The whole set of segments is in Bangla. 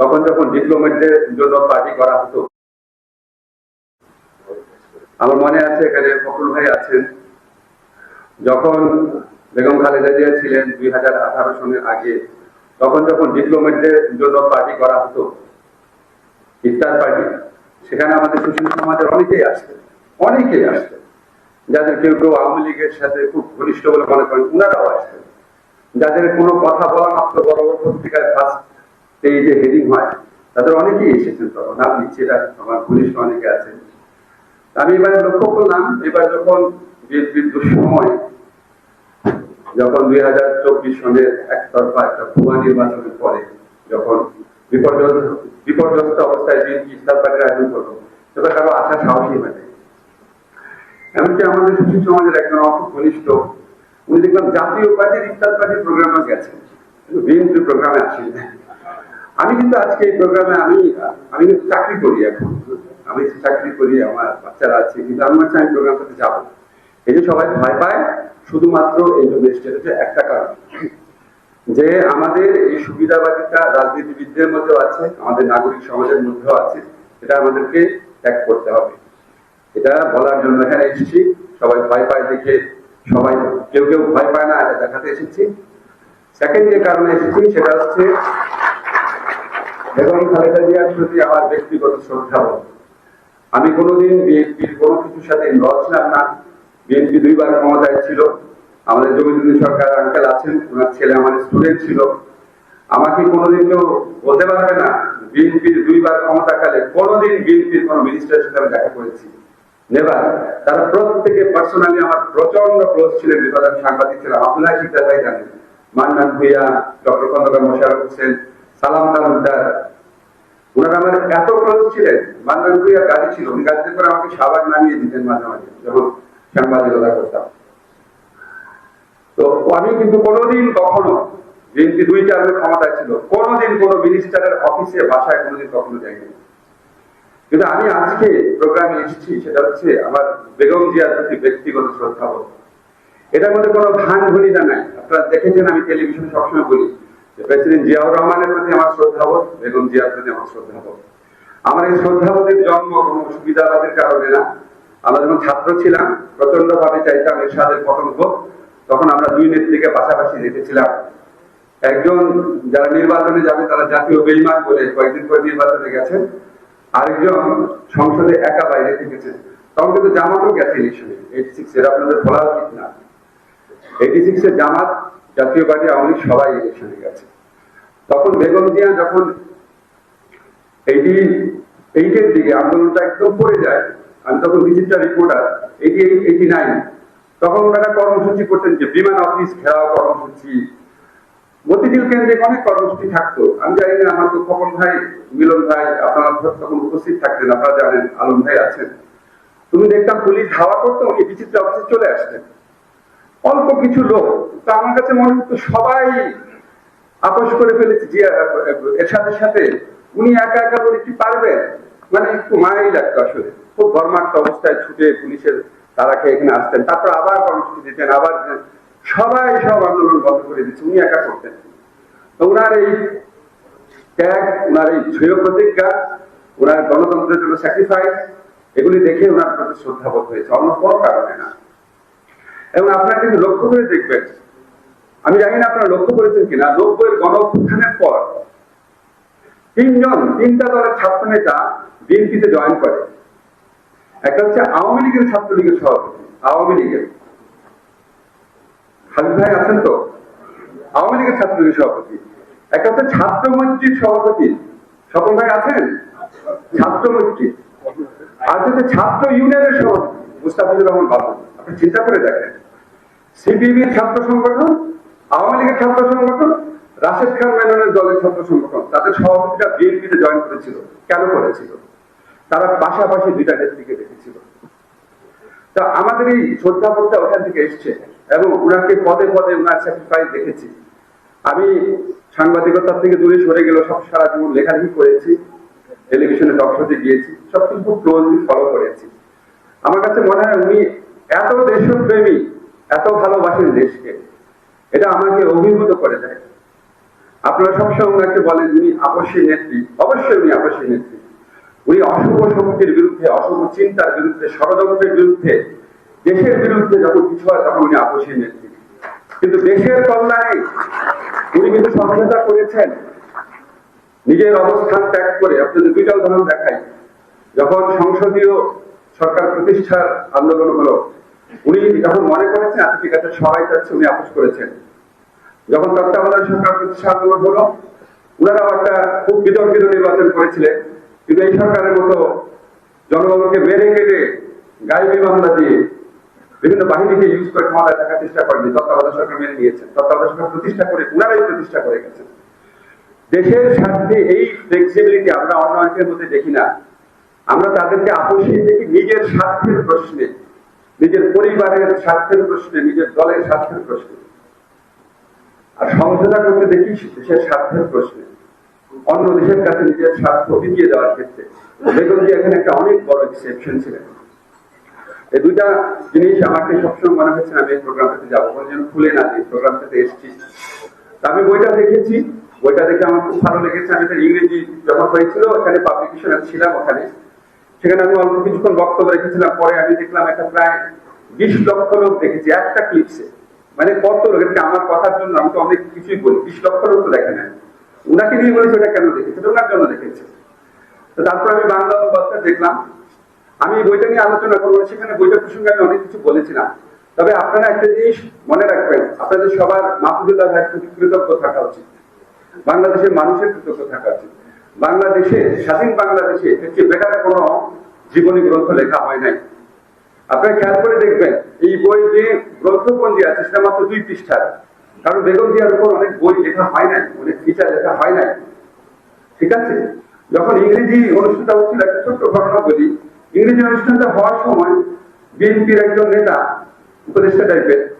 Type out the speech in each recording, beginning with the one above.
তখন যখন ডিপ্লোমেটদের জন্য পার্টি করা হতো, আমার মনে আছে এখানে ফখরুল ভাই আছেন। যখন বেগম খালেদা জিয়া ছিলেন দুই হাজার আঠারো সনের আগে, তখন যখন ডিপ্লোমেটদের জন্য পার্টি করা হতো, ইফতার পার্টি সেখানে আমাদের সুশীল সমাজের অনেকেই আসতেন অনেকেই আসতেন। যাদের কেউ কেউ আওয়ামী লীগের সাথে খুব ঘনিষ্ঠ বলে মনে করেন ওনারাও আসতেন। যাদের কোনো কথা বলা মাত্র বড় বড় পত্রিকায় ফার্স্ট এই যে হেডিং হয়, তাদের অনেকেই এসেছেন তখন নাম নিচ্ছে আমার ঘনিষ্ঠ অনেকে আছেন আমি এবারে লক্ষ্য করলাম, এবার যখন বিএনপির দুঃসময়, যখন দুই হাজার চব্বিশ সনের একতরফা একটা ভুয়া নির্বাচনের পরে, যখন বিপর্যস্ত বিপর্যস্ত অবস্থায় বিএনপি ইস্তার পার্টির আয়োজন করল, তখন কারও আশা সাহসী হয়। এমনকি আমাদের সুশীল সমাজের একজন ঘনিষ্ঠ, উনি দেখলাম জাতীয় পার্টির ইফতার পার্টির প্রোগ্রামে গেছেন, কিন্তু বিএনপি প্রোগ্রামে আসেন আমি কিন্তু আজকে এই প্রোগ্রামে আমি আমি কিন্তু চাকরি করি এখন। আমি চাকরি করি, আমার বাচ্চারা আছে, কিন্তু আমি আমি প্রোগ্রামটাতে যাব এই যে সবাই ভয় পায়, শুধুমাত্র এই জন্য হচ্ছে একটা কারণ। যে আমাদের এই সুবিধাবাদিতা রাজনীতিবিদদের মধ্যেও আছে, আমাদের নাগরিক সমাজের মধ্যেও আছে, এটা আমাদেরকে ত্যাগ করতে হবে। এটা বলার জন্য এখানে এসেছি। সবাই ভয় পায় দেখে, সবাই কেউ কেউ ভয় পায় না, এটা দেখাতে এসেছি। সেকেন্ড যে কারণে এসেছি, সেটা হচ্ছে বেগম খালেদা জিয়ার প্রতি আমার ব্যক্তিগত শ্রদ্ধা আমি কোনোদিন বিএনপির কোনো কিছুর সাথে ইনভলভ ছিলাম না। বিএনপি দুইবার ক্ষমতায় ছিল। আমাদের জমিদুদ্দিন সরকার আঙ্কেল আছেন ওনার ছেলে আমার স্টুডেন্ট ছিল। আমাকে কোনোদিন কেউ বলতে পারবে না, বিএনপির দুইবার ক্ষমতাকালে কোনোদিন বিএনপির কোনো মিনিস্টারের সাথে আমি দেখা করেছি। নেবার তারা প্রত্যেকে পার্সোনালি আমার প্রচণ্ড ক্লোজ ছিলেন বিপদ আমি সাংবাদিক ছিলাম আব্দুল্লাহ শিকদার ভাই জানেন মান্নান ভুইয়া, ডক্টর খন্দকার মোশারফ হোসেন সালাম তালুকদার ওনারা আমার এত ক্লোজ ছিলেন মান্নান ভুইয়া গাড়ি ছিল। উনি গাড়িতে করে আমাকে সাবাক নামিয়ে দিতেন মাঝে মাঝে, যখন সাংবাদিকতা করতাম তো আমি কিন্তু কোনোদিন কখনো বিএনপি দুই টার্মের ক্ষমতায় ছিল, কোনোদিন কোনো মিনিস্টারের অফিসে বাসায় কোনোদিন কখনো যাইনি কিন্তু আমি আজকে প্রোগ্রামে এসেছি, সেটা হচ্ছে আমার বেগম জিয়ার প্রতি ব্যক্তিগত শ্রদ্ধাবোধ এটার মধ্যে কোনো ভান ভনিতা নাই। আপনারা দেখেছেন, আমি টেলিভিশনে সবসময় বলি প্রেসিডেন্ট জিয়াউর রহমানের প্রতি আমার শ্রদ্ধাবোধ বেগম জিয়ার প্রতি আমার শ্রদ্ধাবোধ আমার এই শ্রদ্ধাবোধের জন্ম কোনো সুবিধাবাদের কারণে না। আমরা যখন ছাত্র ছিলাম প্রচণ্ড ভাবে চাইতাম এরশাদের পতন হোক। তখন আমরা দুই নেত্রীকে পাশাপাশি রেখেছিলাম। একজন যারা নির্বাচনে যাবে, তারা জাতীয় বেইমান বলে কয়েকদিন পরে নির্বাচনে গেছেন। আরেকজন সংসদে একা বাইরে থেকেছেন। তখন কিন্তু জামাতও গেছে ইলেকশনে এইটি সিক্স এর আপনাদের বলা উচিত না। এইটি সিক্স এর জামাত জাতীয় পার্টি আওয়ামী লীগ সবাই ইলেকশনে গেছে। তখন বেগম জিয়া যখন এইটি এইটের দিকে আন্দোলনটা একদম পড়ে যায়, আমি তখন ভিজিটটা রিপোর্টার এইটি এইটি নাইন তখন ওনারা কর্মসূচি করতেন যে বিমান অফিস, ঘেরাও কর্মসূচি। মতিঝিল কেন্দ্রে অনেক কর্মসূচি থাকতো। আমি জানি না, আমার তো খোকন ভাই, মিলন ভাই, আপনারা তখন উপস্থিত থাকতেন, আপনারা জানেন, আলম ভাই আছেন। তুমি দেখতাম পুলিশ ধাওয়া করতো, উনি বিচিত্র অফিসে চলে আসতেন। অল্প কিছু লোক তা আমার কাছে মনে হতো সবাই আপোষ করে ফেলেছে যে এর সাথে। সাথে উনি একা একা বলে কি পারবেন? মানে একটু মায়াই লাগতো আসলে। খুব ধর্মাক্ত অবস্থায় ছুটে পুলিশের তারা খেয়ে এখানে আসতেন। তারপর আবার কর্মসূচি দিতেন, আবার সবাই সব আন্দোলন বন্ধ করে দিচ্ছে উনি একা করতেন। তো উনার এই ত্যাগ, উনার এই দৃঢ় প্রতিজ্ঞা, উনার গণতন্ত্রের জন্য স্যাক্রিফাইস এগুলি দেখে উনার প্রতি শ্রদ্ধাবোধ হয়েছে। অন্য কোনো কারণে না। এবং আপনারা কিন্তু লক্ষ্য করে দেখবেন আমি জানি না আপনারা লক্ষ্য করেছেন কিনা নব্বই গণ অভ্যুত্থানের পর তিনজন, তিনটা দলের ছাত্র নেতা বিএনপিতে জয়েন করে। একটা হচ্ছে আওয়ামী লীগের ছাত্রলীগের সভাপতি, আওয়ামী লীগের। খালিদ ভাই আছেন তো? আওয়ামী লীগের ছাত্রলীগের সভাপতি। একটা হচ্ছে ছাত্র মৈত্রীর সভাপতি। সকল ভাই আছেন? ছাত্র মৈত্রী। আর হচ্ছে ছাত্র ইউনিয়নের সভাপতি, মুস্তাফিজুর রহমান বাবু। আপনি চিন্তা করে দেখেন। সিপিবির ছাত্র সংগঠন আওয়ামী লীগের ছাত্র সংগঠন, রাশেদ খান মেননের দলের ছাত্র সংগঠন, তাদের সভাপতিটা বিএনপিতে জয়েন করেছিল। কেন করেছিল? তারা পাশাপাশি দুইটা নেত্রীকে দেখেছিল। তা আমাদের এই শ্রদ্ধাবোধটা ওখান থেকে এসছে এবং ওনাকে পদে পদে ওনার স্যাক্রিফাইস দেখেছি। আমি সাংবাদিকতার থেকে দূরে সরে গেল সব সারা জীবন লেখালেখি করেছি, টেলিভিশনে টকশোতে গিয়েছি সব কিছু ক্লোজলি ফলো করেছি। আমার কাছে মনে হয় উনি এত দেশপ্রেমী, এত ভালোবাসেন দেশকে। এটা আমাকে অভিভূত করে দেয়। আপনারা সবসময় ওনাকে বলেন উনি আপসী নেত্রী। অবশ্যই উনি আপসী নেত্রী। উনি অশুভ শক্তির বিরুদ্ধে, অশুভ চিন্তার বিরুদ্ধে, ষড়যন্ত্রের বিরুদ্ধে, দেশের বিরুদ্ধে যখন কিছু হয়, তখন উনি আপসী নেত্রী। কিন্তু দেশের কল্যাণে উনি কিন্তু সমঝোতা করেছেন। নিজের অবস্থান ত্যাগ করে, আপনাদের দুইটা উদাহরণ দেখাই। যখন সংসদীয় সরকার প্রতিষ্ঠার আন্দোলন হলো উনি যখন মনে করেছেন আচ্ছা ঠিক আছে সবাই চাচ্ছে উনি আপোষ করেছেন। যখন তত্ত্বাবধায়ক সরকার প্রতিষ্ঠা আন্দোলন হলো ওনারাও একটা খুব বিতর্কিত নির্বাচন করেছিলেন। কিন্তু এই সরকারের মতো জনগণকে মেরে কেটে গাইবি মামলা দিয়ে বিভিন্ন বাহিনীকে ইউজ করে ক্ষমতায় থাকার চেষ্টা করেনি, তত্ত্বাবধায়ক সরকার মেনে নিয়েছেন। তত্ত্বাবধায়ক সরকার প্রতিষ্ঠা করে ওনারাই প্রতিষ্ঠা করে গেছেন। দেশের স্বার্থে এই ফ্লেক্সিবিলিটি আমরা অন্য অনেকের মধ্যে দেখি না। আমরা তাদেরকে আপোষে দেখি নিজের স্বার্থের প্রশ্নে। নিজের পরিবারের স্বার্থের প্রশ্নে, নিজের দলের স্বার্থের প্রশ্নে। আর সমঝোতা করতে দেখি দেশের স্বার্থের প্রশ্নে। অন্য দেশের কাছে নিজের স্বার্থ বিকিয়ে দেওয়ার ক্ষেত্রে। বেগম জি এখানে একটা অনেক বড় এক্সেপশন ছিলেন। এই দুইটা জিনিস আমাকে সবসময় মনে হয়েছে আমি এই প্রোগ্রামটাতে যাব, কোনো যেন খুলে না দিই প্রোগ্রামটাতে এসেছি। আমি বইটা দেখেছি। বইটা দেখে আমার খুব ভালো লেগেছে। আমি এটা ইংরেজি যখন হয়েছিল, ওখানে পাবলিকেশন ছিলাম ওখানে। সেখানে আমি অল্প কিছুক্ষণ বক্তব্য রেখেছিলাম, পরে আমি দেখলাম একটা প্রায় বিশ লক্ষ লোক দেখেছি, একটা ক্লিপসে মানে কত লোক? এটা আমার কথার জন্য আমি তো অনেক কিছুই বলি, বিশ লক্ষ লোক তো দেখে নেয় উনাকে নিয়ে বলেছে, ওটা কেন দেখেছে? ওনার জন্য দেখেছে। তো তারপর আমি বাংলা অনুবাদটা দেখলাম, আমি বইটা নিয়ে আলোচনা করব, সেখানে বইটা প্রসঙ্গে আমি অনেক কিছু বলেছিলাম। তবে আপনারা একটা জিনিস মনে রাখবেন, আপনাদের সবার মাহমুদুল্লাহ ভাই প্রতি কৃতজ্ঞ থাকা উচিত। বাংলাদেশের মানুষের কৃতজ্ঞ থাকা উচিত। বাংলাদেশে, স্বাধীন বাংলাদেশে এর চেয়ে বেটার কোন জীবনী গ্রন্থ লেখা হয় নাই। আপনারা খেয়াল করে দেখবেন, এই বই যে গ্রন্থপঞ্জি আছে, সেটা মাত্র দুই পৃষ্ঠার। কারণ বেগম জিয়ার উপর অনেক বই লেখা হয় নাই, অনেক ফিচার লেখা হয় নাই। ঠিক আছে? যখন ইংরেজি অনুষ্ঠানটা হচ্ছিল, একটা ছোট্ট ঘটনা বলি। ইংরেজি অনুষ্ঠানটা হওয়ার সময় বিএনপির একজন নেতা, উপদেষ্টা টাইপের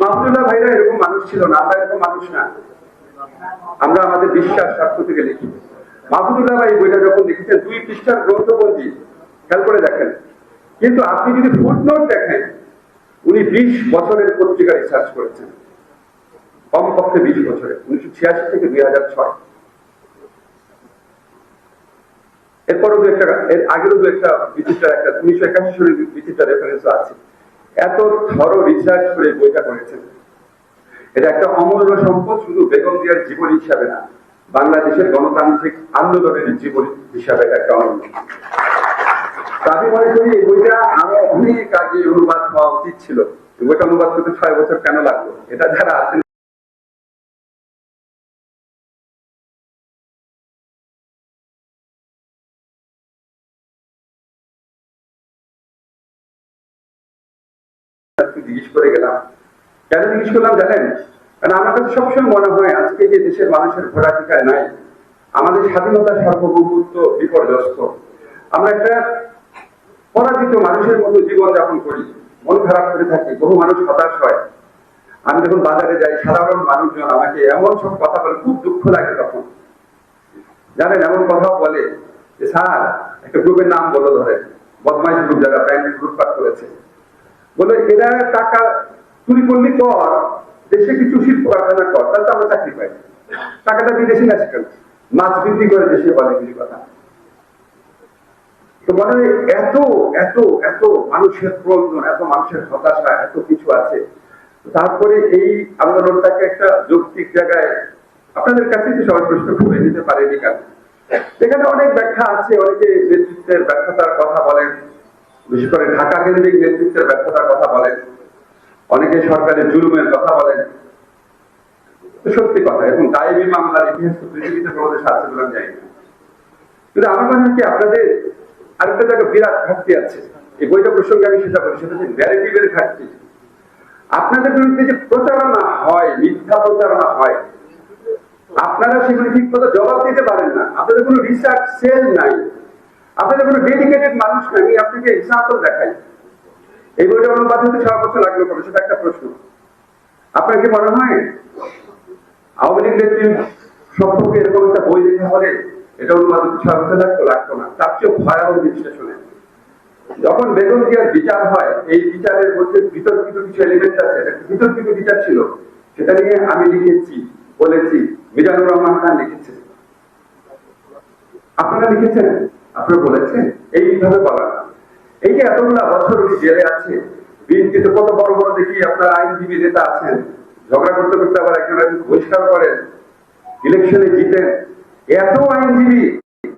মাহমুদুল্লাহ ভাইরা এরকম মানুষ ছিল না, আমরা এরকম মানুষ না। আমরা আমাদের বিশ্বাস স্বার্থ থেকে লিখি। মাহমুদুল্লাহ ভাই বইটা যখন লিখেছেন, দুই পৃষ্ঠার গ্রন্থপঞ্জি, খেয়াল করে দেখেন। কিন্তু আপনি যদি ফুটনোট দেখেন, উনি বিশ বছরের পত্রিকা রিসার্চ করেছেন। কমপক্ষে বিশ বছরে, উনিশশো ছিয়াশি থেকে দুই হাজার ছয়। এরপরও দু একটা, এর আগেরও দু একটা বিচিত্র একটা, উনিশশো একাশি সালের বিচিত্র রেফারেন্স আছে। এত থরো রিসার্চ করে বইটা করেছেন। এটা একটা অমূল্য সম্পদ, শুধু বেগম জিয়ার জীবন হিসাবে না, বাংলাদেশের গণতান্ত্রিক আন্দোলনের জীবন হিসাবে একটা অমূল্য। আমি মনে করি এই বইটা আরও অনেক কাজে অনুবাদ হওয়া উচিত ছিল। বইটা অনুবাদ করতে ছয় বছর কেন লাগল? এটা যারা আছেন জিজ্ঞেস করে গেলাম। কেন জিজ্ঞেস করলাম জানেন? কারণ আমার কাছে সবসময় মনে হয় আজকে যে দেশের মানুষের ভোটাধিকার নাই, আমাদের স্বাধীনতা সার্বভৌমত্ব বিপর্যস্ত। আমরা একটা পরাজিত মানুষের মতো জীবন যাপন করি, মন খারাপ করে থাকি, বহু মানুষ হতাশ হয়। আমি যখন বাজারে যাই, সাধারণ মানুষজন আমাকে এমন সব কথা বলে, খুব দুঃখ লাগে তখন। জানেন, এমন কথা বলে যে, স্যার, একটা গ্রুপের নাম বলো ধরে। বদমাইশ গ্রুপ যারা ব্যাংক পাঠ করেছে। বলে, এরা টাকা চুরি কর, দেশে কিছু শিল্প কারখানা কর, তাহলে আমরা চাকরি পাই। টাকাটা বিদেশে না মাছ করে দেশে কথা। তো মনে এত এত এত মানুষের প্রয়োজন এত মানুষের হতাশা, এত কিছু আছে। তারপরে এই আন্দোলনটাকে একটা যৌক্তিক জায়গায় আপনাদের কাছে তো সবাই প্রশ্ন করে দিতে পারেনি কেন এখানে অনেক ব্যাখ্যা আছে, অনেকে নেতৃত্বের ব্যর্থতার কথা বলেন। বিশেষ করে ঢাকা কেন্দ্রিক নেতৃত্বের ব্যর্থতার কথা বলেন, অনেকে সরকারের জুলুমের কথা বলেন। সত্যি কথা। এবং দায়বী মামলার ইতিহাস তো পৃথিবীতে কোনো দেশে আছে বলে আমি না কিন্তু আমার মনে হয় কি, আপনাদের আরেকটা জায়গায় বিরাট ঘাটতি আছে। এই বইটা প্রসঙ্গে আমি সেটা বলি, সেটা হচ্ছে ন্যারেটিভের ঘাটতি। আপনাদের বিরুদ্ধে যে প্রচারণা হয়, মিথ্যা প্রচারণা হয়, আপনারা সেগুলি ঠিক মতো জবাব দিতে পারেন না। আপনাদের কোনো রিসার্চ সেল নাই। কোনো ডেডিকেটেড আমি আপনাকে এক্সাম্পল দেখাই, এই বইটা অনুবাদ হতে বছর লাগল সেটা একটা প্রশ্ন। আপনার কি মনে হয় আওয়ামী লীগ নেত্রীর সম্পর্কে এরকম একটা বই হলে এটা অনুবাদ হতে বছর লাগতো লাগতো না। তার চেয়ে ভয়াবহ শোনেন যখন বেতন দেওয়ার বিচার হয়, এই বিচারের মধ্যে বিতর্কিত কিছু এলিমেন্ট আছে বিতর্কিত বিচার ছিল, সেটা নিয়ে আমি লিখেছি, বলেছি, মিজানুর রহমান খান লিখেছেন আপনারা লিখেছেন? আপনারা বলেছেন এইভাবে বলা এই যে এতগুলা বছর উনি জেলে আছে, বিএনপিতে কত বড় বড় দেখি আপনার আইনজীবী নেতা আছেন, ঝগড়া করতে করতে আবার একজন বহিষ্কার করেন, ইলেকশনে জিতেন, এত আইনজীবী